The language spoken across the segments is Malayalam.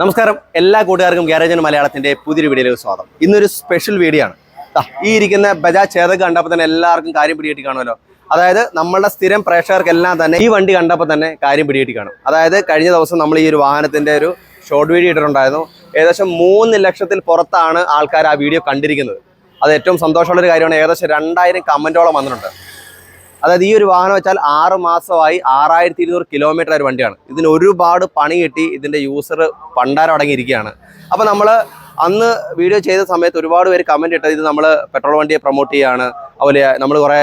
നമസ്കാരം. എല്ലാ കൂട്ടുകാർക്കും ഗ്യാരേജൻ മലയാളത്തിന്റെ പുതിയൊരു വീഡിയോയിലേക്ക് സ്വാഗതം. ഇന്നൊരു സ്പെഷ്യൽ വീഡിയോ ആണ്. ഈ ഇരിക്കുന്ന ബജാജ് ചേതക് കണ്ടപ്പോൾ തന്നെ എല്ലാവർക്കും കാര്യം പിടികിട്ടി കാണുമല്ലോ. അതായത് നമ്മളുടെ സ്ഥിരം പ്രേക്ഷകർക്കെല്ലാം തന്നെ ഈ വണ്ടി കണ്ടപ്പോൾ തന്നെ കാര്യം പിടികിട്ടി കാണും. അതായത് കഴിഞ്ഞ ദിവസം നമ്മൾ ഈ ഒരു വാഹനത്തിന്റെ ഒരു ഷോർട്ട് വീഡിയോ ഇട്ടിട്ടുണ്ടായിരുന്നു. ഏകദേശം മൂന്ന് ലക്ഷത്തിൽ പുറത്താണ് ആൾക്കാർ ആ വീഡിയോ കണ്ടിരിക്കുന്നത്. അത് ഏറ്റവും സന്തോഷമുള്ള ഒരു കാര്യമാണ്. ഏകദേശം രണ്ടായിരം കമന്റോളം വന്നിട്ടുണ്ട്. അതായത് ഈ ഒരു വാഹനം വെച്ചാൽ ആറ് മാസമായി ആറായിരത്തി ഇരുന്നൂറ് കിലോമീറ്റർ ഒരു വണ്ടിയാണ്. ഇതിന് ഒരുപാട് പണി കിട്ടി ഇതിന്റെ യൂസർ പണ്ടാരം അടങ്ങിയിരിക്കുകയാണ്. അപ്പോൾ നമ്മൾ അന്ന് വീഡിയോ ചെയ്ത സമയത്ത് ഒരുപാട് പേര് കമന്റ് ഇട്ടത് ഇത് നമ്മൾ പെട്രോൾ വണ്ടിയെ പ്രൊമോട്ട് ചെയ്യാണ് അതുപോലെ നമ്മൾ കുറേ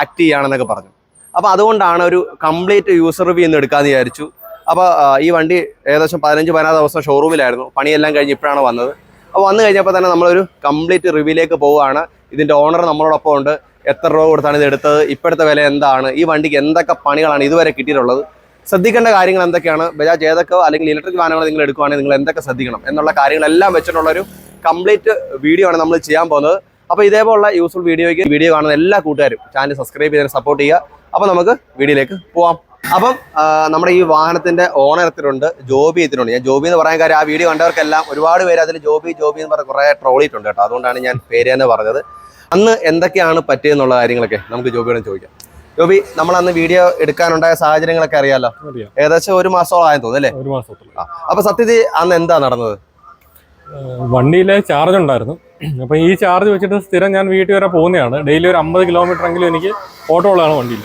ആക്ട് ചെയ്യുകയാണെന്നൊക്കെ പറഞ്ഞു. അപ്പോൾ അതുകൊണ്ടാണ് ഒരു കംപ്ലീറ്റ് യൂസർ റിവ്യൂ ഇന്ന് എടുക്കാമെന്ന് വിചാരിച്ചു. അപ്പോൾ ഈ വണ്ടി ഏകദേശം പതിനഞ്ച് പതിനാറ് ദിവസം ഷോറൂമിലായിരുന്നു പണിയെല്ലാം കഴിഞ്ഞ് ഇപ്പോഴാണ് വന്നത്. അപ്പോൾ വന്നു കഴിഞ്ഞപ്പോൾ തന്നെ നമ്മളൊരു കംപ്ലീറ്റ് റിവ്യൂലേക്ക് പോവുകയാണ്. ഇതിന്റെ ഓണർ നമ്മളോടൊപ്പം ഉണ്ട്. എത്ര രൂപ കൊടുത്താണ് ഇത് എടുത്തത്? ഇപ്പോഴത്തെ വില എന്താണ്? ഈ വണ്ടിക്ക് എന്തൊക്കെ പണികളാണ് ഇതുവരെ കിട്ടിയിട്ടുള്ളത്? ശ്രദ്ധിക്കേണ്ട കാര്യങ്ങൾ എന്തൊക്കെയാണ്? ബജാജ് ഏതൊക്കെ അല്ലെങ്കിൽ ഇലക്ട്രിക് വാഹനങ്ങൾ നിങ്ങൾ എടുക്കുകയാണെങ്കിൽ നിങ്ങൾ എന്തൊക്കെ ശ്രദ്ധിക്കണം എന്നുള്ള കാര്യങ്ങളെല്ലാം വെച്ചിട്ടുള്ള ഒരു കംപ്ലീറ്റ് വീഡിയോ ആണ് നമ്മൾ ചെയ്യാൻ പോകുന്നത്. അപ്പോൾ ഇതേപോലുള്ള യൂസ്ഫുൾ വീഡിയോയ്ക്ക് വീഡിയോ കാണുന്ന എല്ലാ കൂട്ടുകാരും ചാനൽ സബ്സ്ക്രൈബ് ചെയ്ത് സപ്പോർട്ട് ചെയ്യുക. അപ്പോൾ നമുക്ക് വീഡിയോയിലേക്ക് പോവാം. അപ്പം നമ്മുടെ ഈ വാഹനത്തിന്റെ ഓണർ എത്തിയിട്ടുണ്ട് ജോബി എത്തിയിട്ടുണ്ട്. ഞാൻ ജോബി എന്ന് പറയാൻ കാര്യം ആ വീഡിയോ കണ്ടവർക്കെല്ലാം ഒരുപാട് പേര് അതിൽ ജോബി ജോബി എന്ന് പറഞ്ഞ് കുറേ ട്രോളിയിട്ടുണ്ട് കേട്ടോ. അതുകൊണ്ടാണ് ഞാൻ പേര് തന്നെ പറഞ്ഞത്. അന്ന് എന്തൊക്കെയാണ് പറ്റിയെന്നുള്ള കാര്യങ്ങളൊക്കെ നമുക്ക് ജോബിയോട് ചോദിക്കാം. ജോബി നമ്മൾ അന്ന് വീഡിയോ എടുക്കാനുണ്ടായ സാഹചര്യങ്ങളൊക്കെ അറിയാലോ? അറിയാം. ഏകദേശം ഒരു മാസത്തോളം ആയെന്ന് തോന്നുന്നു അല്ലേ? ഒരു മാസത്തോളം. അപ്പൊ സത്യത്തിൽ അന്ന് എന്താ നടന്നത്? വണ്ടിയിലെ ചാർജ് ഉണ്ടായിരുന്നു. അപ്പൊ ഈ ചാർജ് വെച്ചിട്ട് സ്ഥിരം ഞാൻ വീട്ടിൽ വരെ പോകുന്നതാണ്. ഡെയിലി ഒരു അമ്പത് കിലോമീറ്റർ എങ്കിലും എനിക്ക് ഓട്ടോ ഉള്ളതാണ് വണ്ടിയിൽ.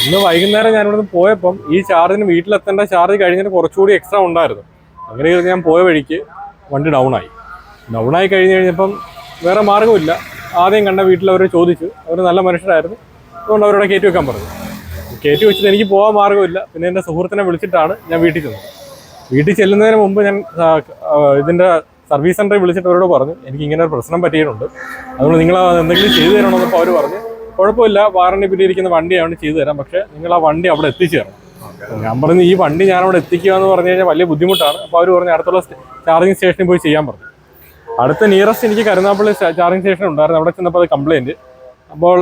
അന്ന് വൈകുന്നേരം ഞാൻ ഇവിടുന്ന് പോയപ്പം ഈ ചാർജിന് വീട്ടിലെത്തേണ്ട ചാർജ് കഴിഞ്ഞിട്ട് കുറച്ചുകൂടി എക്സ്ട്രാ ഉണ്ടായിരുന്നു. അങ്ങനെ ഞാൻ പോയ വഴിക്ക് വണ്ടി ഡൗൺ ആയി. ഡൗൺ ആയി കഴിഞ്ഞ് കഴിഞ്ഞപ്പം വേറെ മാർഗമില്ല ആദ്യം കണ്ട വീട്ടിൽ അവർ ചോദിച്ചു. അവർ നല്ല മനുഷ്യരായിരുന്നു. അതുകൊണ്ട് അവരോട് കയറ്റി വെക്കാൻ പറഞ്ഞു. കയറ്റി വെച്ചിട്ട് എനിക്ക് പോകാൻ മാർഗമില്ല. പിന്നെ എന്റെ സുഹൃത്തിനെ വിളിച്ചിട്ടാണ് ഞാൻ വീട്ടിൽ ചെന്നത്. വീട്ടിൽ ചെല്ലുന്നതിന് മുമ്പ് ഞാൻ ഇതിന്റെ സർവീസ് സെന്ററിൽ വിളിച്ചിട്ട് അവരോട് പറഞ്ഞു എനിക്ക് ഇങ്ങനെ ഒരു പ്രശ്നം പറ്റിയിട്ടുണ്ട്. അതുകൊണ്ട് നിങ്ങൾ എന്തെങ്കിലും ചെയ്തു തരണമെന്നപ്പോൾ അവർ പറഞ്ഞു. കുഴപ്പമില്ല. വാറണ്ടി പിന്നിരിക്കുന്ന വണ്ടിയാണ് ചെയ്തു തരാം. പക്ഷേ നിങ്ങൾ ആ വണ്ടി അവിടെ എത്തിച്ചു തരണം ഞാൻ പറഞ്ഞു ഈ വണ്ടി ഞാൻ എത്തിക്കുക എന്ന് പറഞ്ഞു കഴിഞ്ഞാൽ വലിയ ബുദ്ധിമുട്ടാണ്. അപ്പോൾ അവർ പറഞ്ഞു അടുത്തുള്ള ചാർജിങ് സ്റ്റേഷനിൽ പോയി ചെയ്യാൻ പറഞ്ഞു. അടുത്ത നിയറസ്റ്റ് എനിക്ക് കരുനാപ്പള്ളി ചാർജിങ് സ്റ്റേഷൻ ഉണ്ടായിരുന്നു. അവിടെ ചെന്നപ്പോൾ അത് കംപ്ലൈന്റ് അപ്പോൾ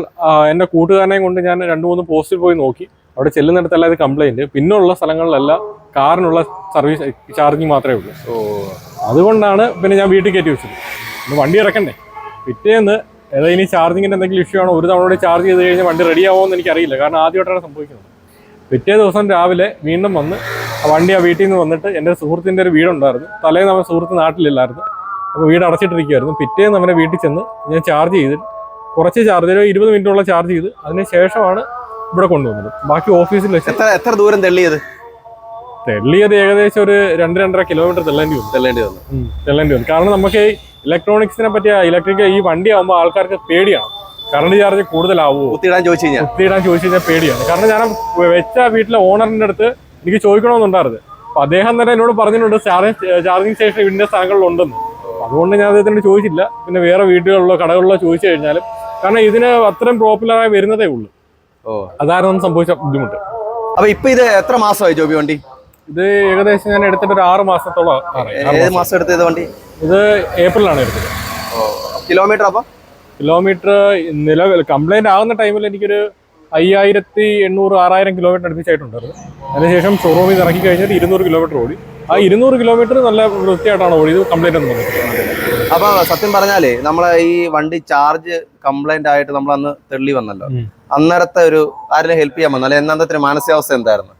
എന്റെ കൂട്ടുകാരനെയും കൊണ്ട് ഞാൻ രണ്ട് മൂന്ന് പോസ്റ്റിൽ പോയി നോക്കി. അവിടെ ചെല്ലുന്നിടത്തെല്ലാം ഇത് കംപ്ലൈന്റ് പിന്നുള്ള സ്ഥലങ്ങളിലെല്ലാം കാറിനുള്ള സർവീസ് ചാർജിങ് മാത്രമേ ഉള്ളൂ. ഓ. അതുകൊണ്ടാണ് പിന്നെ ഞാൻ വീട്ടിൽ കയറ്റി വെച്ചത്. വണ്ടി ഇറക്കണ്ടേ? പിറ്റേന്ന് ഏതാ ഇനി ചാർജിങ്ങിന്റെ എന്തെങ്കിലും ഇഷ്യൂ ആണോ? ഒരു തവണ കൂടി ചാർജ് ചെയ്ത് കഴിഞ്ഞാൽ വണ്ടി റെഡി ആവുമോ എന്ന് എനിക്കറിയില്ല. കാരണം ആദ്യമായിട്ടാണ് സംഭവിക്കുന്നത്. പിറ്റേ ദിവസം രാവിലെ വീണ്ടും വന്ന് ആ വണ്ടി ആ വീട്ടിൽ നിന്ന് വന്നിട്ട് എന്റെ സുഹൃത്തിന്റെ ഒരു വീടുണ്ടായിരുന്നു. തലേന്ന് അവൻ സുഹൃത്ത് നാട്ടിലില്ലായിരുന്നു. അപ്പോൾ വീട് അടച്ചിട്ടിരിക്കുമായിരുന്നു പിറ്റേന്ന് അവനെ വീട്ടിൽ ചെന്ന് ഞാൻ ചാർജ് ചെയ്ത് കുറച്ച് ചാർജ് ഒരു ഇരുപത് മിനിറ്റോളം ചാർജ് ചെയ്ത് അതിന് ശേഷമാണ് ഇവിടെ കൊണ്ടുവന്നത്. ബാക്കി ഓഫീസിൽ വെച്ച് എത്ര എത്ര ദൂരം തെള്ളിയത്? തെള്ളിയത് ഏകദേശം ഒരു രണ്ട് രണ്ടര കിലോമീറ്റർ തെള്ളേണ്ടി വന്നു. തെള്ളേണ്ടി വന്നു. തെള്ളേണ്ടി വന്നു. കാരണം നമുക്ക് ഇലക്ട്രോണിക്സിനെ പറ്റിയ ഇലക്ട്രിക് ഈ വണ്ടി ആകുമ്പോൾ ആൾക്കാർക്ക് പേടിയാണ്. കറണ്ട് ചാർജ് കൂടുതലാവുമോ കുത്തിയിടാൻ ചോദിച്ചു കഴിഞ്ഞാൽ കുത്തിയിടാൻ ചോദിച്ചു കഴിഞ്ഞാൽ പേടിയാണ്. കാരണം ഞാൻ വെച്ച വീട്ടിലെ ഓണറിന്റെ അടുത്ത് എനിക്ക് ചോദിക്കണമെന്നുണ്ടായിരുന്നു. അപ്പൊ അദ്ദേഹം തന്നെ എന്നോട് പറഞ്ഞിട്ടുണ്ട് ചാർജിങ് ചാർജിങ് സ്റ്റേഷൻ ഇതിന്റെ സ്ഥലങ്ങളിലുണ്ടെന്ന് അപ്പൊ അതുകൊണ്ട് ഞാൻ അദ്ദേഹത്തിനോട് ചോദിച്ചില്ല. പിന്നെ വേറെ വീടുകളിലോ കടകളിലോ ചോദിച്ചു കഴിഞ്ഞാലും കാരണം ഇതിന് അത്രയും പോപ്പുലറായി വരുന്നതേ ഉള്ളൂ. ഓ. അതാരൊന്നും സംഭവിച്ച ബുദ്ധിമുട്ട്. അപ്പൊ ഇപ്പൊ ഇത് എത്ര മാസമായി ജോബി വണ്ടി? ഇത് ഏകദേശം ഞാൻ എടുത്തിട്ട് ഒരു ആറ് മാസത്തോളം ഏത് മാസം. മാസം എടുത്തത് വണ്ടി? ഇത് ഏപ്രിലാണ് എടുത്തത്. കിലോമീറ്റർ അപ്പൊ? കിലോമീറ്റർ നിലവിൽ കംപ്ലൈന്റ് ആകുന്ന ടൈമിൽ എനിക്കൊരു അയ്യായിരത്തി എണ്ണൂറ് ആറായിരം കിലോമീറ്റർ അടുപ്പിച്ചായിട്ടുണ്ടായിരുന്നു അതിനുശേഷം ഷോറൂമിൽ നിന്ന് ഇറക്കി കഴിഞ്ഞിട്ട് ഇരുന്നൂറ് കിലോമീറ്റർ ഓടി. ആ ഇരുന്നൂറ് കിലോമീറ്റർ നല്ല വൃത്തിയായിട്ടാണ് ഓടിയത് കംപ്ലൈന്റ് ഒന്നും വന്നിട്ടില്ല. അപ്പൊ സത്യം പറഞ്ഞാലേ നമ്മളെ ഈ വണ്ടി ചാർജ് കംപ്ലൈന്റ് ആയിട്ട് നമ്മൾ അന്ന് തെള്ളി വന്നല്ലോ. അന്നേരത്തെ ഒരു ആരെങ്കിലും ഹെൽപ്പ് ചെയ്യാൻ വന്നല്ലോ എന്നത്തെ മാനസികാവസ്ഥ എന്തായിരുന്നു?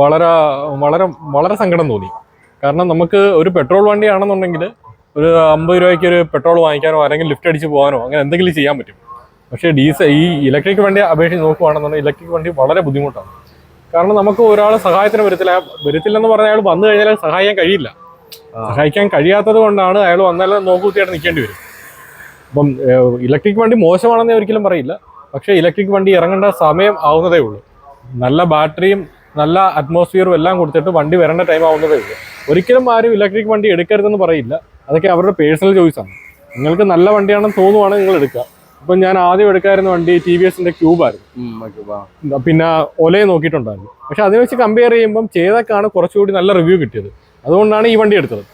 വളരെ വളരെ വളരെ സങ്കടം തോന്നി. കാരണം നമുക്ക് ഒരു പെട്രോൾ വണ്ടിയാണെന്നുണ്ടെങ്കിൽ ഒരു അമ്പത് രൂപയ്ക്ക് ഒരു പെട്രോൾ വാങ്ങിക്കാനോ അല്ലെങ്കിൽ ലിഫ്റ്റ് അടിച്ച് പോകാനോ അങ്ങനെ എന്തെങ്കിലും ചെയ്യാൻ പറ്റും. പക്ഷേ ഡീസൽ ഈ ഇലക്ട്രിക് വണ്ടി അപേക്ഷിച്ച് നോക്കുകയാണെന്നുണ്ടെങ്കിൽ ഇലക്ട്രിക് വണ്ടി വളരെ ബുദ്ധിമുട്ടാണ്. കാരണം നമുക്ക് ഒരാൾ സഹായത്തിന് വരത്തില്ല. വരത്തില്ലെന്ന് പറഞ്ഞാൽ അയാൾ വന്നു കഴിഞ്ഞാൽ സഹായിക്കാൻ കഴിയില്ല. സഹായിക്കാൻ കഴിയാത്തത് കൊണ്ടാണ് അയാൾ വന്നാൽ നോക്കുകുത്തിയായിട്ട് നിൽക്കേണ്ടി വരും. അപ്പം ഇലക്ട്രിക് വണ്ടി മോശമാണെന്ന് ഒരിക്കലും പറയില്ല. പക്ഷേ ഇലക്ട്രിക് വണ്ടി ഇറങ്ങേണ്ട സമയം ആവുന്നതേ ഉള്ളൂ. നല്ല ബാറ്ററിയും നല്ല അറ്റ്മോസ്ഫിയറും എല്ലാം കൊടുത്തിട്ട് വണ്ടി വരേണ്ട ടൈം ആവുന്നതേ ഉള്ളൂ. ഒരിക്കലും ആരും ഇലക്ട്രിക് വണ്ടി എടുക്കരുതെന്ന് പറയില്ല. അതൊക്കെ അവരുടെ പേഴ്സണൽ ചോയ്സാണ് നിങ്ങൾക്ക് നല്ല വണ്ടിയാണെന്ന് തോന്നുവാണെങ്കിൽ നിങ്ങൾ എടുക്കുക. ഇപ്പം ഞാൻ ആദ്യം എടുക്കായിരുന്ന വണ്ടി ടി വി എസിന്റെ ക്യൂബായിരുന്നു പിന്നെ ഒലയെ നോക്കിയിട്ടുണ്ടായിരുന്നു. പക്ഷെ അതിനെ വെച്ച് കമ്പയർ ചെയ്യുമ്പോൾ ചേതക്കാണ് കുറച്ചുകൂടി നല്ല റിവ്യൂ കിട്ടിയത്. അതുകൊണ്ടാണ് ഈ വണ്ടി എടുത്തത്.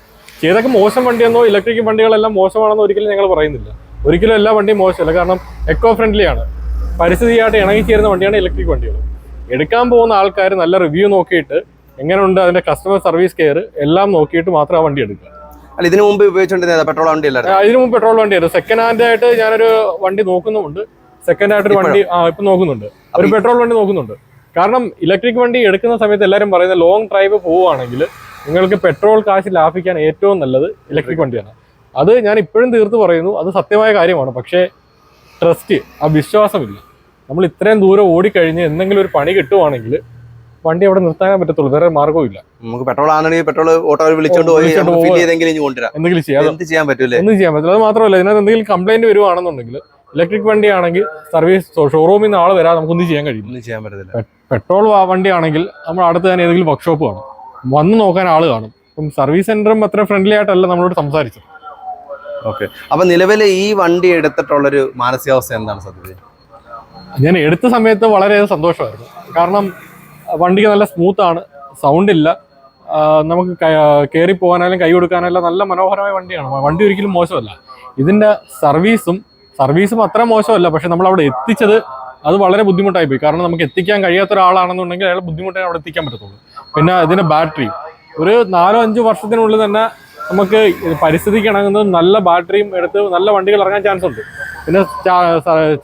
ചേതക്ക് മോശം വണ്ടിയെന്നോ ഇലക്ട്രിക് വണ്ടികളെല്ലാം മോശമാണെന്നോ ഒരിക്കലും ഞങ്ങൾ പറയുന്നില്ല. ഒരിക്കലും എല്ലാ വണ്ടിയും മോശമല്ല. കാരണം എക്കോ ഫ്രണ്ട്ലി ആണ്. പരിസ്ഥിതിയായിട്ട് ഇണങ്ങിച്ചേരുന്ന വണ്ടിയാണ് ഇലക്ട്രിക് വണ്ടികൾ. എടുക്കാൻ പോകുന്ന ആൾക്കാർ നല്ല റിവ്യൂ നോക്കിയിട്ട് എങ്ങനെയുണ്ട് അതിന്റെ കസ്റ്റമർ സർവീസ് കെയർ എല്ലാം നോക്കിയിട്ട് മാത്രം ആ വണ്ടി എടുക്കുക. അല്ല ഇതിനു മുമ്പ് ഉപയോഗിച്ചുകൊണ്ടിരുന്നത് പെട്രോൾ വണ്ടി അല്ലായിരുന്നു? ഇതിനു മുമ്പ് പെട്രോൾ വണ്ടിയായിരുന്നു സെക്കൻഡ് ഹാൻഡ് ആയിട്ട് ഞാനൊരു വണ്ടി നോക്കുന്നുമുണ്ട്. സെക്കൻഡ് ആയിട്ട് ഒരു വണ്ടി ആ ഇപ്പൊ നോക്കുന്നുണ്ട്. ഒരു പെട്രോൾ വണ്ടി നോക്കുന്നുണ്ട്. കാരണം ഇലക്ട്രിക് വണ്ടി എടുക്കുന്ന സമയത്ത് എല്ലാവരും പറയുന്നത് ലോങ് ഡ്രൈവ് പോവുകയാണെങ്കിൽ നിങ്ങൾക്ക് പെട്രോൾ കാശ് ലാഭിക്കാൻ ഏറ്റവും നല്ലത് ഇലക്ട്രിക് വണ്ടിയാണ്. അത് ഞാൻ ഇപ്പോഴും തീർത്ത് പറയുന്നു. അത് സത്യമായ കാര്യമാണ്. പക്ഷേ ട്രസ്റ്റ് ആ വിശ്വാസമില്ല. നമ്മൾ ഇത്രയും ദൂരം ഓടിക്കഴിഞ്ഞ് എന്തെങ്കിലും ഒരു പണി കിട്ടുവാണെങ്കിൽ വണ്ടി അവിടെ നിർത്താനേ പറ്റത്തുള്ളൂ. വേറെ മാർഗവും ഇല്ല. നമുക്ക് പെട്രോൾ ആണെങ്കിൽ പെട്രോൾ ഓട്ടോ വിളിച്ചോണ്ട് പോയി ചെയ്തെങ്കിലും ഇനി കൊണ്ടുവരാം. എന്തെങ്കിലും ചെയ്യാം. എന്ത് ചെയ്യാൻ പറ്റൂലേ? ഒന്നും ചെയ്യാൻ പറ്റില്ല അത് മാത്രമല്ല ഇതിനകത്ത് എന്തെങ്കിലും കംപ്ലൈന്റ് വരുവാണെന്നുണ്ടെങ്കിൽ ഇലക്ട്രിക് വണ്ടി ആണെങ്കിൽ സർവീസ് ഷോറൂമിൽ നിന്ന് ആൾ വരാതെ നമുക്കൊന്നും ചെയ്യാൻ കഴിയും ഒന്നും ചെയ്യാൻ പറ്റത്തില്ല. പെട്രോൾ വണ്ടി ആണെങ്കിൽ നമ്മൾ അടുത്ത് തന്നെ ഏതെങ്കിലും വർക്ക്ഷോപ്പ് കാണും. വന്ന് നോക്കാൻ ആൾ കാണും. അപ്പം സർവീസ് സെന്ററും അത്ര ഫ്രണ്ട്ലി ആയിട്ടല്ല നമ്മളോട് സംസാരിച്ചത്. ഓക്കെ അപ്പൊ നിലവിലെ ഈ വണ്ടി എടുത്തിട്ടുള്ളൊരു മാനസികാവസ്ഥ എന്താണ് സത്യത്തിൽ? ഞാൻ എടുത്ത സമയത്ത് വളരെ സന്തോഷമായിരുന്നു. കാരണം വണ്ടിക്ക് നല്ല സ്മൂത്ത് ആണ്. സൗണ്ട് ഇല്ല. നമുക്ക് കയറി പോകാനായാലും കൈ കൊടുക്കാനായാലും നല്ല മനോഹരമായ വണ്ടിയാണ്. വണ്ടി ഒരിക്കലും മോശമല്ല. ഇതിന്റെ സർവീസും സർവീസും അത്ര മോശമല്ല. പക്ഷെ നമ്മൾ അവിടെ എത്തിച്ചത് അത് വളരെ ബുദ്ധിമുട്ടായി പോയി. കാരണം നമുക്ക് എത്തിക്കാൻ കഴിയാത്ത ഒരാളാണെന്നുണ്ടെങ്കിൽ അയാൾ ബുദ്ധിമുട്ടായി അവിടെ എത്തിക്കാൻ പറ്റത്തുള്ളൂ. പിന്നെ ഇതിന്റെ ബാറ്ററി ഒരു നാലോ അഞ്ചോ വർഷത്തിനുള്ളിൽ തന്നെ നമുക്ക് പരിസ്ഥിതിക്ക് ഇണങ്ങുന്ന നല്ല ബാറ്ററിയും എടുത്ത് നല്ല വണ്ടികൾ ഇറങ്ങാൻ ചാൻസ് ഉണ്ട്. പിന്നെ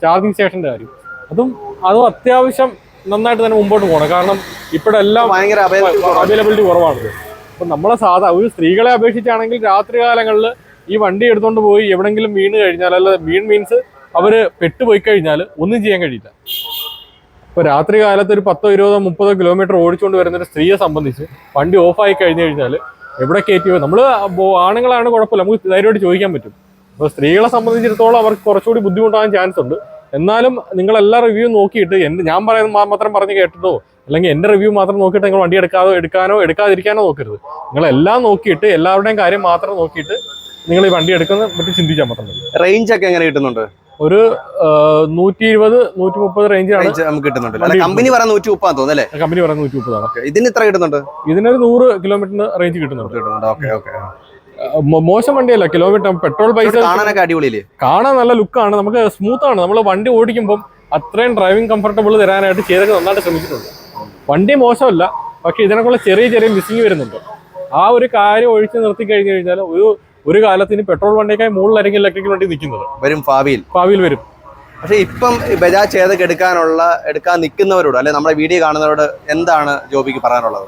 ചാർജിങ് സ്റ്റേഷന്റെ കാര്യം. അതും അതും അത്യാവശ്യം നന്നായിട്ട് തന്നെ മുമ്പോട്ട് പോകണം. കാരണം ഇപ്പോഴെല്ലാം ഭയങ്കര അവൈലബിലിറ്റി കുറവാണ് അപ്പം നമ്മളെ സാധാ ഒരു സ്ത്രീകളെ അപേക്ഷിച്ചാണെങ്കിൽ രാത്രി കാലങ്ങളിൽ ഈ വണ്ടി എടുത്തുകൊണ്ട് പോയി എവിടെങ്കിലും വീണ് കഴിഞ്ഞാൽ അല്ല വീൺ മീൻസ് അവർ പെട്ടുപോയി കഴിഞ്ഞാൽ ഒന്നും ചെയ്യാൻ കഴിയില്ല. ഇപ്പൊ രാത്രി കാലത്ത് ഒരു പത്തോ ഇരുപതോ മുപ്പതോ കിലോമീറ്റർ ഓടിച്ചുകൊണ്ട് വരുന്ന ഒരു സ്ത്രീയെ സംബന്ധിച്ച് വണ്ടി ഓഫായി കഴിഞ്ഞു കഴിഞ്ഞാൽ എവിടെ കയറ്റി നമ്മൾ ആണുങ്ങളാണ് കുഴപ്പമില്ല. നമുക്ക് ധൈര്യമായിട്ട് ചോദിക്കാൻ പറ്റും. അപ്പോൾ സ്ത്രീകളെ സംബന്ധിച്ചിടത്തോളം അവർക്ക് കുറച്ചുകൂടി ബുദ്ധിമുട്ടാകാൻ ചാൻസ് ഉണ്ട്. എന്നാലും നിങ്ങൾ എല്ലാ റിവ്യൂ നോക്കിയിട്ട് എന്റെ ഞാൻ പറയുന്ന മാത്രം പറഞ്ഞ് കേട്ടിട്ടോ? അല്ലെങ്കിൽ എന്റെ റിവ്യൂ മാത്രം നോക്കിയിട്ട് നിങ്ങൾ വണ്ടി എടുക്കാതോ എടുക്കാനോ എടുക്കാതിരിക്കാനോ നോക്കരുത്. നിങ്ങൾ എല്ലാം നോക്കിയിട്ട് എല്ലാവരുടെയും കാര്യം മാത്രം നോക്കിയിട്ട് നിങ്ങൾ ഈ വണ്ടി എടുക്കുന്നത് പറ്റി ചിന്തിച്ചാൽ മാത്രം മതി. റേഞ്ച് ഒക്കെ എങ്ങനെ കിട്ടുന്നുണ്ട്? ഒരു നൂറ്റി ഇരുപത് നൂറ്റി മുപ്പത് റേഞ്ചാണ് റേഞ്ച് നമുക്ക് കിട്ടുന്നുണ്ട് കമ്പനി പറയാൻ നൂറ്റി മുപ്പതാണ് അല്ലേ? കമ്പനി പറയുന്നത് നൂറ്റി മുപ്പതാണ് ഇതിന് ഇത്ര കിട്ടുന്നുണ്ട്? ഇതിനൊരു നൂറ് കിലോമീറ്ററിന് റേഞ്ച് കിട്ടുന്നുണ്ട്. കിട്ടുന്നുണ്ട്. ഓക്കെ ഓക്കെ മോശം വണ്ടിയല്ല കിലോമീറ്റർ പെട്രോൾ പൈസ കാണാനൊക്കെ അടിപൊളിയില്ലേ? കാണാൻ നല്ല ലുക്കാണ് നമുക്ക് സ്മൂത്ത് ആണ്. നമ്മൾ വണ്ടി ഓടിക്കുമ്പോൾ അത്രയും ഡ്രൈവിംഗ് കംഫർട്ടബിൾ തരാനായിട്ട് ചെയ്തൊക്കെ നന്നായിട്ട് ശ്രമിച്ചിട്ടുണ്ട്. വണ്ടി മോശമല്ല പക്ഷെ ഇതിനൊക്കെയുള്ള ചെറിയ ചെറിയ മിസ്സിങ് വരുന്നുണ്ട്. ആ ഒരു കാര്യം ഒഴിച്ച് നിർത്തി കഴിഞ്ഞു കഴിഞ്ഞാൽ ഒരു ഒരു കാലത്തിന് പെട്രോൾ വണ്ടിയേക്കാൾ മുകളിലായിരിക്കും ഇലക്ട്രിക് വണ്ടി നിൽക്കുന്നത്. വരും ഭാവിയിൽ. ഭാവിയിൽ വരും. പക്ഷെ ഇപ്പം ബജാജ് ചെയ്തൊക്കെ എടുക്കാനുള്ള എടുക്കാൻ നിൽക്കുന്നവരോട് അല്ലെ നമ്മുടെ വീഡിയോ കാണുന്നവരോട് എന്താണ് ജോബിക്ക് പറയാനുള്ളത്?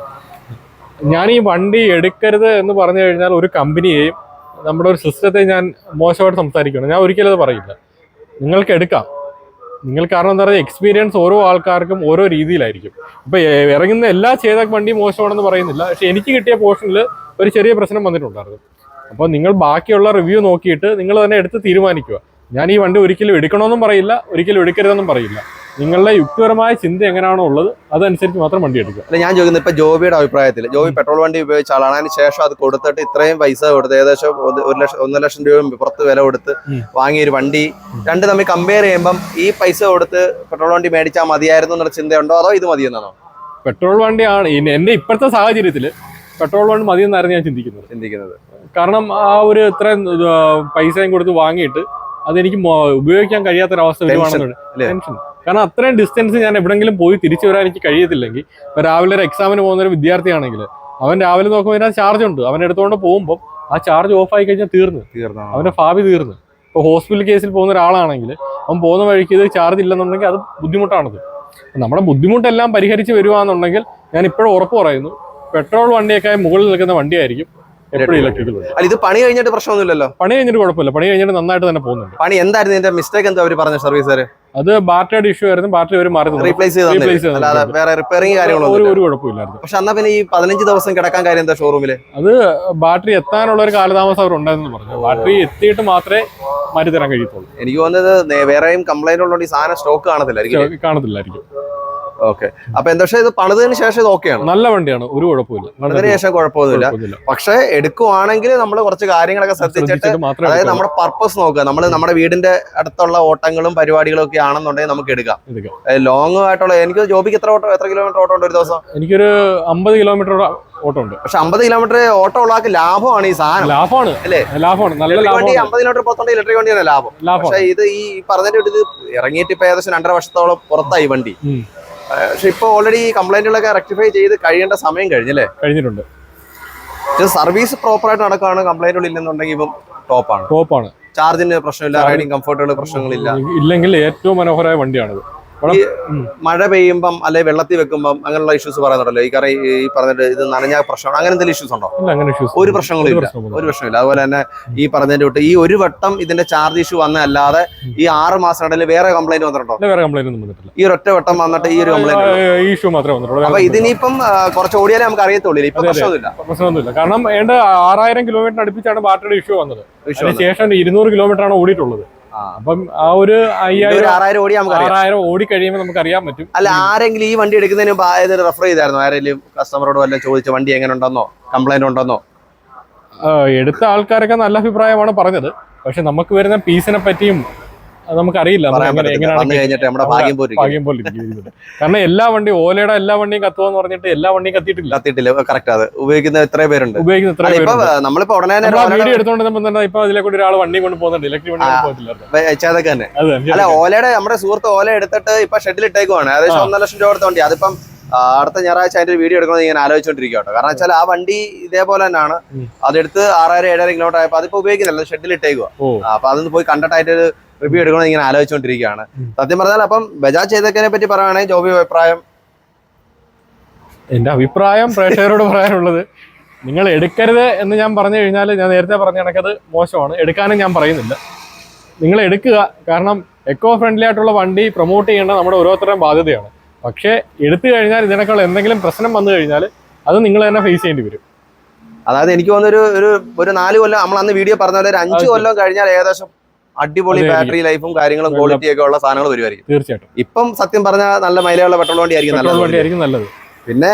ഞാൻ ഈ വണ്ടി എടുക്കരുത് എന്ന് പറഞ്ഞു കഴിഞ്ഞാൽ ഒരു കമ്പനിയെയും നമ്മുടെ ഒരു സിസ്റ്റത്തെ ഞാൻ മോശമായിട്ട് സംസാരിക്കണം ഞാൻ ഒരിക്കലും അത് പറയില്ല. നിങ്ങൾക്ക് എടുക്കാം. നിങ്ങൾ കാരണം എന്താ പറയുക എക്സ്പീരിയൻസ് ഓരോ ആൾക്കാർക്കും ഓരോ രീതിയിലായിരിക്കും. ഇപ്പം ഇറങ്ങുന്ന എല്ലാ ചെയ്ത വണ്ടി മോശമാണെന്ന് പറയുന്നില്ല. പക്ഷെ എനിക്ക് കിട്ടിയ പോർഷനിൽ ഒരു ചെറിയ പ്രശ്നം വന്നിട്ടുണ്ടായിരുന്നു. അപ്പോൾ നിങ്ങൾ ബാക്കിയുള്ള റിവ്യൂ നോക്കിയിട്ട് നിങ്ങൾ തന്നെ എടുത്ത് തീരുമാനിക്കുക. ഞാൻ ഈ വണ്ടി ഒരിക്കലും എടുക്കണമെന്നും പറയില്ല ഒരിക്കലും എടുക്കരുതെന്നും പറയില്ല. നിങ്ങളുടെ യുക്തിപരമായ ചിന്ത എങ്ങനെയാണോ ഉള്ളത് അതനുസരിച്ച് മാത്രം വണ്ടി എടുക്കുക. അല്ല ഞാൻ ചോദിക്കുന്നത് ഇപ്പൊ ജോബിയുടെ അഭിപ്രായത്തിൽ ജോബി പെട്രോൾ വണ്ടി ഉപയോഗിച്ച ആളാണ്. അതിന് ശേഷം അത് കൊടുത്തിട്ട് ഇത്രയും പൈസ കൊടുത്ത് ഏകദേശം ഒരു ലക്ഷം ഒന്നര ലക്ഷം രൂപ പുറത്ത് വില കൊടുത്ത് വാങ്ങിയ ഒരു വണ്ടി. രണ്ട് തമ്മിൽ കമ്പയർ ചെയ്യുമ്പം ഈ പൈസ കൊടുത്ത് പെട്രോൾ വണ്ടി മേടിച്ചാൽ മതിയായിരുന്നു എന്നുള്ള ചിന്തയുണ്ടോ? അതോ ഇത് മതിയെന്നാണോ? പെട്രോൾ വണ്ടിയാണ് എന്റെ ഇപ്പോഴത്തെ സാഹചര്യത്തിൽ പെട്രോൾ വണ്ടി മതിയെന്നായിരുന്നു ഞാൻ ചിന്തിക്കുന്നത്. ചിന്തിക്കുന്നത്. കാരണം ആ ഒരു ഇത്രയും പൈസയും കൊടുത്ത് വാങ്ങിയിട്ട് അതെനിക്ക് ഉപയോഗിക്കാൻ കഴിയാത്തൊരവസ്ഥ വരുവാണെന്നുണ്ട്? ടെൻഷൻ കാരണം അത്രയും ഡിസ്റ്റൻസ് ഞാൻ എവിടെങ്കിലും പോയി തിരിച്ചു വരാൻ എനിക്ക് കഴിയത്തില്ലെങ്കിൽ ഇപ്പൊ രാവിലെ ഒരു എക്സാമിന് പോകുന്ന ഒരു വിദ്യാർത്ഥിയാണെങ്കിൽ അവൻ രാവിലെ നോക്കുമ്പോൾ അതിനകത്ത് ചാർജ് ഉണ്ട്. അവൻ എടുത്തുകൊണ്ട് പോകുമ്പോൾ ആ ചാർജ് ഓഫ് ആയി കഴിഞ്ഞാൽ തീർന്നു. തീർന്നു അവന്റെ ഭാവി തീർന്നു. ഇപ്പോൾ ഹോസ്പിറ്റൽ കേസിൽ പോകുന്ന ഒരാളാണെങ്കിൽ അവൻ പോകുന്ന വഴിക്ക് ഇത് ചാർജ് ഇല്ലെന്നുണ്ടെങ്കിൽ അത് ബുദ്ധിമുട്ടാണത്. നമ്മുടെ ബുദ്ധിമുട്ടെല്ലാം പരിഹരിച്ച് വരുവാന്നുണ്ടെങ്കിൽ ഞാൻ ഇപ്പോഴും ഉറപ്പ് പറയുന്നു പെട്രോൾ വണ്ടിയൊക്കെ മുകളിൽ നിൽക്കുന്ന വണ്ടിയായിരിക്കും. എപ്പോഴും ഇലക്ട്രിക്കൽ വണ്ടി അല്ല ഇത് പണി കഴിഞ്ഞിട്ട് പ്രശ്നമൊന്നുമില്ലല്ലോ? പണി കഴിഞ്ഞിട്ട് കുഴപ്പമില്ല. പണി കഴിഞ്ഞിട്ട് നന്നായിട്ട് തന്നെ പോകുന്നുണ്ട്. പണി എന്തായിരുന്നു ഇതിന്റെ മിസ്റ്റേക്ക് എന്താ അവർ പറഞ്ഞ സർവീസുകാർ അത് ബാറ്ററിയുടെ ഇഷ്യൂ ആയിരുന്നു. ബാറ്ററി ഒരു മാറി. റീപ്ലേസ് അല്ലാതെ വേറെ റിപ്പയറിംഗ് കാര്യങ്ങളൊന്നും ഒരു കുഴപ്പമില്ലായിരുന്നു. പക്ഷെ എന്നാ പിന്നെ ഈ പതിനഞ്ച് ദിവസം കിടക്കാൻ കാര്യം എന്താ ഷോറൂമിൽ ബാറ്ററി എത്താനുള്ള ഒരു കാലതാമസം അവർ ഉണ്ടായിരുന്നു പറഞ്ഞു. ബാറ്ററി എത്തിയിട്ട് മാത്രമേ മാറ്റി തരാൻ കഴിയത്തുള്ളൂ. എനിക്ക് തോന്നുന്നത് വേറെയും കംപ്ലൈന്റ് ഉള്ളതുകൊണ്ട് ഈ സാധനം സ്റ്റോക്ക് കാണത്തില്ലായിരിക്കും കാണത്തില്ലായിരിക്കും. ഓക്കെ. അപ്പൊ എന്താ പക്ഷേ ഇത് പണിതിന് ശേഷം ഇത് ഓക്കെയാണ് നല്ല വണ്ടിയാണ് ഒരു കുഴപ്പമില്ല പണിതിന് ശേഷം കുഴപ്പമൊന്നുമില്ല. പക്ഷേ എടുക്കുവാണെങ്കിൽ നമ്മൾ കുറച്ച് കാര്യങ്ങളൊക്കെ ശ്രദ്ധിച്ചിട്ട് അതായത് നമ്മുടെ പർപ്പസ് നോക്കുക. നമ്മൾ നമ്മുടെ വീടിന്റെ അടുത്തുള്ള ഓട്ടങ്ങളും പരിപാടികളും ഒക്കെ ആണെന്നുണ്ടെങ്കിൽ നമുക്ക് എടുക്കാം. ലോങ് ആയിട്ടുള്ള എനിക്ക് ജോബിക്ക് എത്ര ഓട്ടോ എത്ര കിലോമീറ്റർ ഓട്ടോ ഉണ്ട് ഒരു ദിവസം? എനിക്കൊരു അമ്പത് കിലോമീറ്റർ ഓട്ടോ ഉണ്ട്. പക്ഷെ അമ്പത് കിലോമീറ്റർ ഓട്ടോ ഉള്ളവർക്ക് ലാഭമാണ് ഈ സാധനം. ലാഭമാണ്. അല്ലേ? ലാഭമാണ്. നല്ല വണ്ടി ലാഭമാണ്. അമ്പത് കിലോമീറ്റർ പുറത്തുണ്ട് ഇലക്ട്രിക് വണ്ടിയാണ് ലാഭം. പക്ഷെ ഇത് ഈ പറഞ്ഞിട്ട് ഇത് ഇറങ്ങിയിട്ട് ഇപ്പൊ ഏകദേശം രണ്ടര വർഷത്തോളം പുറത്തായി വണ്ടി. പക്ഷെ ഇപ്പൊ ഓൾറെഡി കംപ്ലൈന്റുകളൊക്കെ റെക്ടിഫൈ ചെയ്ത് കഴിയേണ്ട സമയം കഴിഞ്ഞല്ലേ? കഴിഞ്ഞിട്ടുണ്ട്. സർവീസ് പ്രോപ്പർ ആയിട്ട് നടക്കുകയാണ് കംപ്ലൈന്റുകൾ ഇല്ലെന്നുണ്ടെങ്കിൽ ഇപ്പം ടോപ്പാണ് ടോപ്പാണ് ചാർജിന് പ്രശ്നമില്ല റൈഡിങ് കംഫർട്ടുകൾ പ്രശ്നങ്ങളില്ല. ഇല്ലെങ്കിൽ ഏറ്റവും മനോഹരമായ വണ്ടിയാണിത്. ഈ മഴ പെയ്യുമ്പം അല്ലെ വെള്ളത്തിൽ വെക്കുമ്പം അങ്ങനെയുള്ള ഇഷ്യൂസ് പറയുന്നുണ്ടല്ലോ. ഈ കറി ഈ പറഞ്ഞിട്ട് ഇത് നനഞ്ഞ പ്രശ്നം അങ്ങനെ എന്തെങ്കിലും ഇഷ്യൂസ് ഉണ്ടോ? ഒരു പ്രശ്നങ്ങളും ഇല്ല. ഒരു പ്രശ്നമില്ല അതുപോലെ തന്നെ ഈ പറഞ്ഞതിന്റെ വിട്ട് ഈ ഒരു വട്ടം ഇതിന്റെ ചാർജ് ഇഷ്യൂ വന്നതല്ലാതെ ഈ ആറ് മാസം ഇടയിൽ വേറെ കംപ്ലൈന്റ് വന്നിട്ടുണ്ടോ? വേറെ കംപ്ലൈന്റ് ഒന്നും വന്നിട്ടില്ല. ഈ ഒരൊറ്റ വട്ടം വന്നിട്ട് ഈ ഒരു കംപ്ലൈന്റ് ഇഷ്യൂ മാത്രമേ വന്നിട്ടുള്ളൂ. അപ്പൊ ഇതിനിപ്പം കുറച്ച് ഓടിയാലേ നമുക്ക് അറിയത്തുള്ളൂ. ഇപ്പൊ. പ്രശ്നമൊന്നുമില്ല. പ്രശ്നമൊന്നുമില്ല. കാരണം ഏണ്ട ആറായിരം കിലോമീറ്റർ അടുപ്പിച്ചാണ് ബാറ്ററിയുടെ ഇഷ്യൂ വന്നത്. ശേഷം ഇരുന്നൂറ് കിലോമീറ്റർ ആണ് ഓടിയിട്ടുള്ളത്. അപ്പം ആ ഒരു അയ്യായിരം ആറായിരം ഓടി നമുക്ക് ആറായിരം ഓടി കഴിയുമ്പോൾ നമുക്ക് അറിയാൻ പറ്റും. അല്ല ആരെങ്കിലും ഈ വണ്ടി എടുക്കുന്നതിന് ആയത് റെഫർ ചെയ്തായിരുന്നു? ആരെങ്കിലും കസ്റ്റമറോട് വല്ല ചോദിച്ച വണ്ടി എങ്ങനെ ഉണ്ടെന്നോ? കംപ്ലൈന്റ് ഉണ്ടെന്നോ എടുത്ത ആൾക്കാരൊക്കെ നല്ല അഭിപ്രായമാണ് പറഞ്ഞത്. പക്ഷെ നമുക്ക് വരുന്ന പീസിനെ പറ്റിയും നമുക്കറിയില്ല. ഭാഗ്യം പോലും കാരണം എല്ലാ വണ്ടിയും ഓലയുടെ എല്ലാ വണ്ടിയും കത്തുവെന്ന് പറഞ്ഞിട്ട് എല്ലാ വണ്ടിയും കത്തിയിട്ടില്ല. കത്തിയിട്ടില്ല. കറക്റ്റ് അത്. ഉപയോഗിക്കുന്ന എത്ര പേരുണ്ട്. ഉപയോഗിക്കുന്ന. നമ്മളിപ്പോ ഉടനെ വീഡിയോ എടുത്തോണ്ട് ഇപ്പൊ അതിലെ കൂടി ഒരാൾ വണ്ടി കൊണ്ട് പോകുന്നുണ്ട്. ഇലക്ട്രിക് വണ്ടി പോകത്തില്ല തന്നെ. അല്ല ഓലയുടെ നമ്മുടെ സുഹൃത്ത് ഓല എടുത്തിട്ട് ഇപ്പൊ ഷെഡിൽ ഇട്ടേക്കുവാണ്. ഏകദേശം ഒന്നര ലക്ഷം രൂപ എടുത്തോണ്ടി വണ്ടി. അതിപ്പം അടുത്ത ഞായറാഴ്ച അതിന്റെ ഒരു വീഡിയോ എടുക്കണമെന്ന് ഞാൻ ആലോചിച്ചോണ്ടിരിക്കും കേട്ടോ കാരണം വെച്ചാൽ ആ വണ്ടി ഇതേപോലെ തന്നെയാണ്. അതെടുത്ത് ആറായിരം ഏഴായിരം കിലോമീറ്റർ ആയപ്പോൾ അതിപ്പോ ഉപയോഗിക്കുന്നില്ല. ഷെഡിൽ ഇട്ടേക്കുക അപ്പൊ അതൊന്ന് പോയി കണ്ടിട്ടായിട്ട് റിവ്യൂ എടുക്കണമെന്ന് ഇങ്ങനെ ആലോചിച്ചുകൊണ്ടിരിക്കുകയാണ്. സത്യം പറഞ്ഞാൽ അപ്പം ബജാജ് ചെയ്തതിനെ പറ്റി പറയുകയാണെങ്കിൽ ജോബി അഭിപ്രായം? എന്റെ അഭിപ്രായം പ്രേക്ഷകരോട് പറയാനുള്ളത് നിങ്ങൾ എടുക്കരുത് എന്ന് ഞാൻ പറഞ്ഞു കഴിഞ്ഞാൽ ഞാൻ നേരത്തെ പറഞ്ഞ കണക്കത് മോശമാണ്. എടുക്കാനും ഞാൻ പറയുന്നില്ല. നിങ്ങൾ എടുക്കുക. കാരണം എക്കോ ഫ്രണ്ട്ലി ആയിട്ടുള്ള വണ്ടി പ്രൊമോട്ട് ചെയ്യേണ്ട നമ്മുടെ ഓരോരുത്തരുടെയും ബാധ്യതയാണ്. പക്ഷേ എടുത്തു കഴിഞ്ഞാൽ ഇതിനേക്കാൾ എന്തെങ്കിലും പ്രശ്നം വന്നു കഴിഞ്ഞാൽ അത് നിങ്ങൾ തന്നെ ഫേസ് ചെയ്യേണ്ടി വരും. അതായത് എനിക്ക് തോന്നുന്നൊരു ഒരു ഒരു ഒരു നാല് കൊല്ലം നമ്മൾ അന്ന് വീഡിയോ പറഞ്ഞ പോലെ ഒരു അഞ്ച് കൊല്ലം കഴിഞ്ഞാൽ ഏകദേശം അടിപൊളി ബാറ്ററി ലൈഫും കാര്യങ്ങളും ക്വാളിറ്റി ഒക്കെ ഉള്ള സാധനങ്ങൾ വരുമായിരിക്കും തീർച്ചയായിട്ടും. ഇപ്പം സത്യം പറഞ്ഞാൽ നല്ല മൈലേജുള്ള പെട്രോൾ വണ്ടി ആയിരിക്കും നല്ലത്. പിന്നെ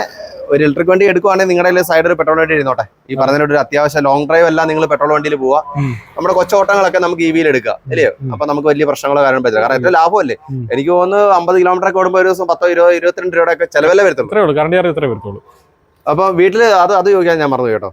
ഒരു ഇലക്ട്രിക് വണ്ടി എടുക്കുവാണെങ്കിൽ നിങ്ങളുടെ സൈഡിൽ ഒരു പെട്രോൾ വണ്ടി ഇരുന്നോട്ടെ. ഈ പറഞ്ഞതിനോട് ഒരു അത്യാവശ്യം ലോങ് ഡ്രൈവ് എല്ലാം നിങ്ങൾ പെട്രോൾ വണ്ടിയിൽ പോവാ. ഉം. നമ്മുടെ കൊച്ചോട്ടങ്ങളൊക്കെ നമുക്ക് ഇവിയിൽ വിയിൽ എടുക്കാം അല്ലയോ? ഉം. അപ്പൊ നമുക്ക് വലിയ പ്രശ്നങ്ങളോ കാര്യം പറ്റില്ല. കാരണം ഏറ്റവും ലാഭമല്ലേ. എനിക്ക് തോന്നുന്നു അമ്പത് കിലോമീറ്റർ ഒക്കെ ഓടുമ്പോൾ ഒരു ദിവസം പത്തോ ഇരുപതോ ഇരുപത്തിരണ്ട് രൂപയുടെ ഒക്കെ ചെലവല്ലേ വരുത്തുള്ളൂ. അപ്പൊ വീട്ടിൽ അത് അത് ചോദിക്കാൻ ഞാൻ മറന്നു കേട്ടോ.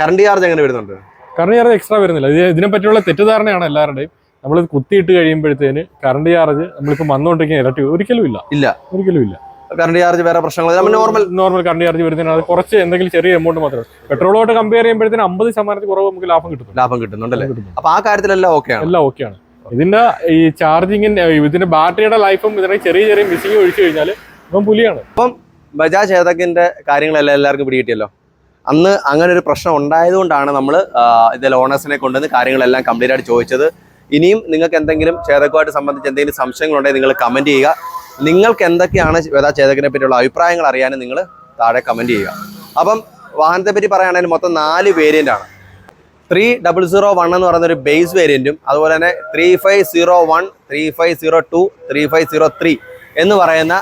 കറണ്ട് ചാർജ് എങ്ങനെ വരുന്നുണ്ട്? കറണ്ട് ചാർജ് എക്സ്ട്രാ വരുന്നില്ല. ഇതിനെ പറ്റിയുള്ള തെറ്റിദ്ധാരണയാണ് എല്ലാവരുടെയും. നമ്മൾ കുത്തിയിട്ട് കഴിയുമ്പോഴത്തേന് കറണ്ട് ചാർജ് നമ്മളിപ്പോൾ വന്നുകൊണ്ടിരിക്കുന്ന ഇരട്ടി ഒരിക്കലും ഇല്ല. ഇല്ല. ഒരിക്കലും ഇല്ല. കറണ്ട് ചാർജ് വേറെ പ്രശ്നങ്ങൾ നോർമൽ നോർമൽ കറണ്ട് ചാർജ് വരുന്നതിന് അത് കുറച്ച് എന്തെങ്കിലും ചെറിയ എമൗണ്ട് മാത്രമേ പെട്രോളോട്ട് കമ്പയർ ചെയ്യുമ്പോഴത്തേന് അമ്പത് ശതമാനത്തിൽ കുറവ് നമുക്ക് ലാഭം കിട്ടും ലാഭം കിട്ടുന്നുണ്ടല്ലേ കിട്ടും അപ്പൊ ആ കാര്യത്തിലെല്ലാം ഓക്കെയാണ് എല്ലാം ഓക്കെയാണ് ഇതിന്റെ ഈ ചാർജിങ്ങിന്റെ ഇതിന്റെ ബാറ്ററിയുടെ ലൈഫും ഇതിന്റെ ചെറിയ ചെറിയ മിസ്സിങ് ഒഴിച്ചു കഴിഞ്ഞാൽ ഇപ്പം പുലിയാണ്. ബജാജ് ഏതൊക്കെ കാര്യങ്ങളെല്ലാം എല്ലാവർക്കും പിടികിട്ടിയല്ലോ. അന്ന് അങ്ങനെ ഒരു പ്രശ്നം ഉണ്ടായതുകൊണ്ടാണ് നമ്മൾ ഇതിൽ ഓണേഴ്സിനെ കൊണ്ടുവന്ന് കാര്യങ്ങളെല്ലാം കംപ്ലീറ്റ് ആയിട്ട് ചോദിച്ചത്. ഇനിയും നിങ്ങൾക്ക് എന്തെങ്കിലും ചേതക്കുമായിട്ട് സംബന്ധിച്ച് എന്തെങ്കിലും സംശയങ്ങളുണ്ടെങ്കിൽ നിങ്ങൾ കമന്റ് ചെയ്യുക. നിങ്ങൾക്ക് എന്തൊക്കെയാണ് വേദാ ചേതകിനെ പറ്റിയുള്ള അഭിപ്രായങ്ങൾ അറിയാനും നിങ്ങൾ താഴെ കമന്റ് ചെയ്യുക. അപ്പം വാഹനത്തെ പറ്റി പറയുകയാണെങ്കിൽ മൊത്തം നാല് വേരിയന്റ് ആണ്. ത്രീ ഡബിൾ സീറോ വൺ എന്ന് പറയുന്ന ഒരു ബേസ് വേരിയന്റും അതുപോലെ തന്നെ three five zero one three five zero two three five zero three എന്ന് പറയുന്ന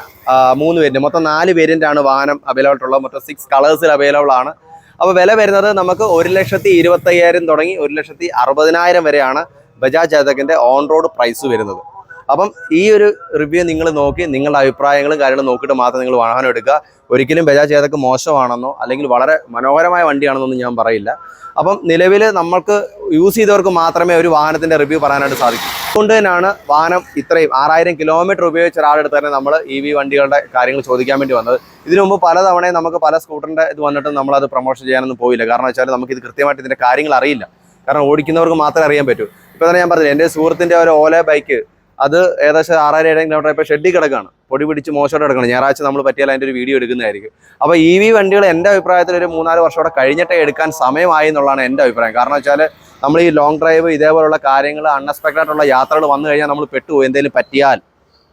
മൂന്ന് വേരിയന്റ് മൊത്തം നാല് വേരിയന്റ് ആണ് വാഹനം അവൈലബിൾ ഉള്ളത്. മൊത്തം സിക്സ് കളേഴ്സിൽ അവൈലബിൾ ആണ്. അപ്പോൾ വില വരുന്നത് നമുക്ക് ഒരു ലക്ഷത്തി ഇരുപത്തയ്യായിരം തുടങ്ങി ഒരു ലക്ഷത്തി അറുപതിനായിരം വരെയാണ്. ബജാജ് ചേതകിന്റെ ഓൺ റോഡ് പ്രൈസ് വരുന്നത്. അപ്പം ഈ ഒരു റിവ്യൂ നിങ്ങൾ നോക്കി നിങ്ങളുടെ അഭിപ്രായങ്ങളും കാര്യങ്ങളും നോക്കിയിട്ട് മാത്രം നിങ്ങൾ വാഹനം എടുക്കുക. ഒരിക്കലും ബജാജ് ചേതക്ക് മോശമാണെന്നോ അല്ലെങ്കിൽ വളരെ മനോഹരമായ വണ്ടിയാണെന്നൊന്നും ഞാൻ പറയില്ല. അപ്പം നിലവിൽ നമ്മൾക്ക് യൂസ് ചെയ്തവർക്ക് മാത്രമേ ഒരു വാഹനത്തിന്റെ റിവ്യൂ പറയാനായിട്ട് സാധിക്കൂ. അതുകൊണ്ട് തന്നെയാണ് വാഹനം ഇത്രയും ആറായിരം കിലോമീറ്റർ ഉപയോഗിച്ച ഒരാളെടുത്ത് തന്നെ നമ്മൾ ഇ വി വണ്ടികളുടെ കാര്യങ്ങൾ ചോദിക്കാൻ വേണ്ടി വന്നത്. ഇതിനു മുമ്പ് പലതവണയും നമുക്ക് പല സ്കൂട്ടറിന്റെ ഇത് വന്നിട്ട് നമ്മളത് പ്രൊമോഷൻ ചെയ്യാനൊന്നും പോയില്ല. കാരണം വെച്ചാൽ നമുക്ക് ഇത് കൃത്യമായിട്ട് ഇതിന്റെ കാര്യങ്ങൾ അറിയില്ല. കാരണം ഓടിക്കുന്നവർക്ക് മാത്രമേ അറിയാൻ പറ്റൂ. ഇപ്പൊ തന്നെ ഞാൻ പറഞ്ഞില്ല എന്റെ സുഹൃത്തിന്റെ ഒരു ഓല ബൈക്ക് അത് ഏകദേശം ആറായിരം ഏഴായിരം കിലോമീറ്റർ ഇപ്പോൾ ഷെഡിൽ കിടക്കാണ്. പൊടി പിടിച്ച് മോശമായിട്ട് കിടക്കണം. ഞായറാഴ്ച നമ്മൾ പറ്റിയാൽ അതിന്റെ ഒരു വീഡിയോ എടുക്കുന്നതായിരിക്കും. അപ്പോൾ ഇ വി വണ്ടികൾ എന്റെ അഭിപ്രായത്തിൽ ഒരു മൂന്നാൽ വർഷം കൂടെ കഴിഞ്ഞിട്ടേ എടുക്കാൻ സമയമായി എന്നുള്ളതാണ് എന്റെ അഭിപ്രായം. കാരണം വെച്ചാൽ നമ്മൾ ഈ ലോങ് ഡ്രൈവ് ഇതേപോലുള്ള കാര്യങ്ങൾ അൺഎക്സ്പെക്റ്റഡ് ആയിട്ടുള്ള യാത്രകൾ വന്നു കഴിഞ്ഞാൽ നമ്മൾ പെട്ടുപോയി. എന്തെങ്കിലും പറ്റിയാൽ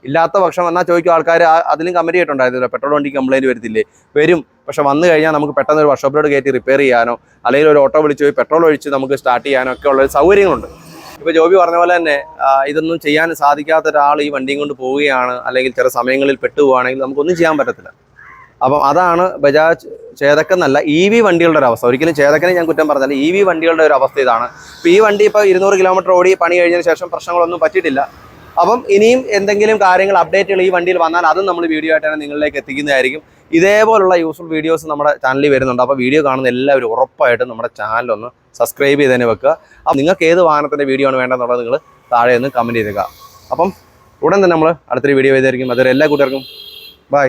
ഇല്ലാത്ത പക്ഷം എന്നാൽ ചോദിക്കും ആൾക്കാർ അതിലും കമന്റ് ചെയ്തിട്ടുണ്ടായിരുന്നില്ല പെട്രോൾ വണ്ടിക്ക് കംപ്ലൈന്റ് വരത്തില്ലേ? വരും. പക്ഷെ വന്നു കഴിഞ്ഞാൽ നമുക്ക് പെട്ടെന്ന് ഒരു വർഷോപ്പിലോട് കയറ്റി റിപ്പയർ ചെയ്യാനോ അല്ലെങ്കിൽ ഒരു ഓട്ടോ വിളിച്ച് പോയി പെട്രോൾ ഒഴിച്ച് നമുക്ക് സ്റ്റാർട്ട് ചെയ്യാനോ ഒക്കെ ഉള്ള സൗകര്യങ്ങളുണ്ട്. ഇപ്പൊ ജോബി പറഞ്ഞ പോലെ തന്നെ ഇതൊന്നും ചെയ്യാൻ സാധിക്കാത്ത ഒരാൾ ഈ വണ്ടിയും കൊണ്ട് പോവുകയാണ് അല്ലെങ്കിൽ ചില സമയങ്ങളിൽ പെട്ടുപോവുകയാണെങ്കിൽ നമുക്കൊന്നും ചെയ്യാൻ പറ്റത്തില്ല. അപ്പം അതാണ് ബജാജ് ചേതക്കെന്നല്ല ഇ വി വണ്ടികളുടെ ഒരു അവസ്ഥ. ഒരിക്കലും ചേതക്കനെ ഞാൻ കുറ്റം പറഞ്ഞല്ല ഇ വി വണ്ടികളുടെ ഒരു അവസ്ഥ ഇതാണ്. ഇപ്പം ഈ വണ്ടി ഇപ്പോൾ ഇരുന്നൂറ് കിലോമീറ്റർ ഓടി പണി കഴിഞ്ഞതിന് ശേഷം പ്രശ്നങ്ങളൊന്നും പറ്റിയിട്ടില്ല. അപ്പം ഇനിയും എന്തെങ്കിലും കാര്യങ്ങൾ അപ്ഡേറ്റുകൾ ഈ വണ്ടിയിൽ വന്നാൽ അതും നമ്മൾ വീഡിയോ ആയിട്ടാണ് നിങ്ങളിലേക്ക് എത്തിക്കുന്നതായിരിക്കും. ഇതേപോലുള്ള യൂസ്ഫുൾ വീഡിയോസ് നമ്മുടെ ചാനലിൽ വരുന്നുണ്ട്. അപ്പോൾ വീഡിയോ കാണുന്ന എല്ലാവരും ഉറപ്പായിട്ടും നമ്മുടെ ചാനൽ ഒന്ന് സബ്സ്ക്രൈബ് ചെയ്ത് തന്നെ വെക്കുക. അപ്പം നിങ്ങൾക്ക് ഏത് വാഹനത്തിന്റെ വീഡിയോ ആണ് വേണ്ടതെന്നുള്ളത് നിങ്ങൾ താഴെ ഒന്ന് കമന്റ് ചെയ്തേക്കുക. അപ്പം ഉടൻ തന്നെ നമ്മൾ അടുത്തൊരു വീഡിയോ ചെയ്തായിരിക്കും അതുവരെ എല്ലാ കൂട്ടുകാർക്കും ബൈ